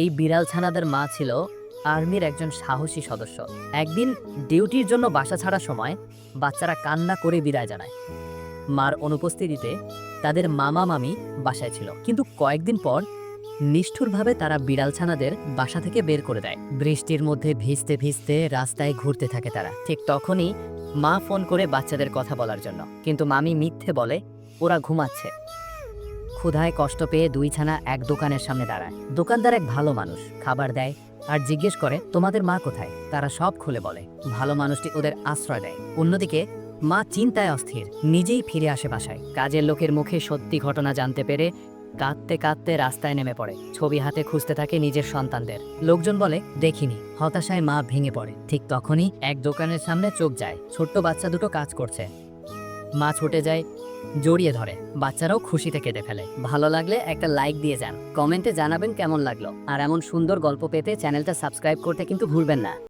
এই বিড়াল ছানাদের মা ছিল আর্মির একজন সাহসী সদস্য। একদিন ডিউটির জন্য বাসা ছাড়ার সময় বাচ্চারা কান্না করে বিদায় জানায়। মার অনুপস্থিতিতে তাদের মামা মামি বাসায় ছিল। কিন্তু কয়েকদিন পর নিষ্ঠুরভাবে তারা বিড়াল ছানাদের বাসা থেকে বের করে দেয়। বৃষ্টির মধ্যে ভিজতে ভিজতে রাস্তায় ঘুরতে থাকে তারা। ঠিক তখনই মা ফোন করে বাচ্চাদের কথা বলার জন্য। কিন্তু মামি মিথ্যে বলে, ওরা ঘুমাচ্ছে। ক্ষুধায় কষ্ট পেয়ে দুই ছানা এক দোকানের সামনে দাঁড়ায়। দোকানদার এক ভালো মানুষ, খাবার দেয় আর জিজ্ঞেস করে, তোমাদের মা কোথায়? তারা সব খুলে বলে, ভালো মানুষটি ওদের আশ্রয় দেয়। অন্যদিকে, মা চিন্তায় অস্থির, নিজেই ফিরে আসে বাসায়। কাজের লোকের মুখে সত্যি ঘটনা জানতে পেরে কাঁদতে কাঁদতে রাস্তায় নেমে পড়ে। ছবি হাতে খুঁজতে থাকে নিজের সন্তানদের। লোকজন বলে, দেখিনি। হতাশায় মা ভেঙে পড়ে। ঠিক তখনই এক দোকানের সামনে চোখ যায়। ছোট্ট বাচ্চা দুটো কাজ করছে। মা ছুটে যায় জড়িয়ে ধরে। বাচ্চারাও খুশিতে কেটে ফেলে। ভালো লাগলে একটা লাইক দিয়ে যান। কমেন্টে জানাবেন কেমন লাগল। আর এমন সুন্দর গল্প পেতে চ্যানেলটা সাবস্ক্রাইব করতে কিন্তু ভুলবেন না।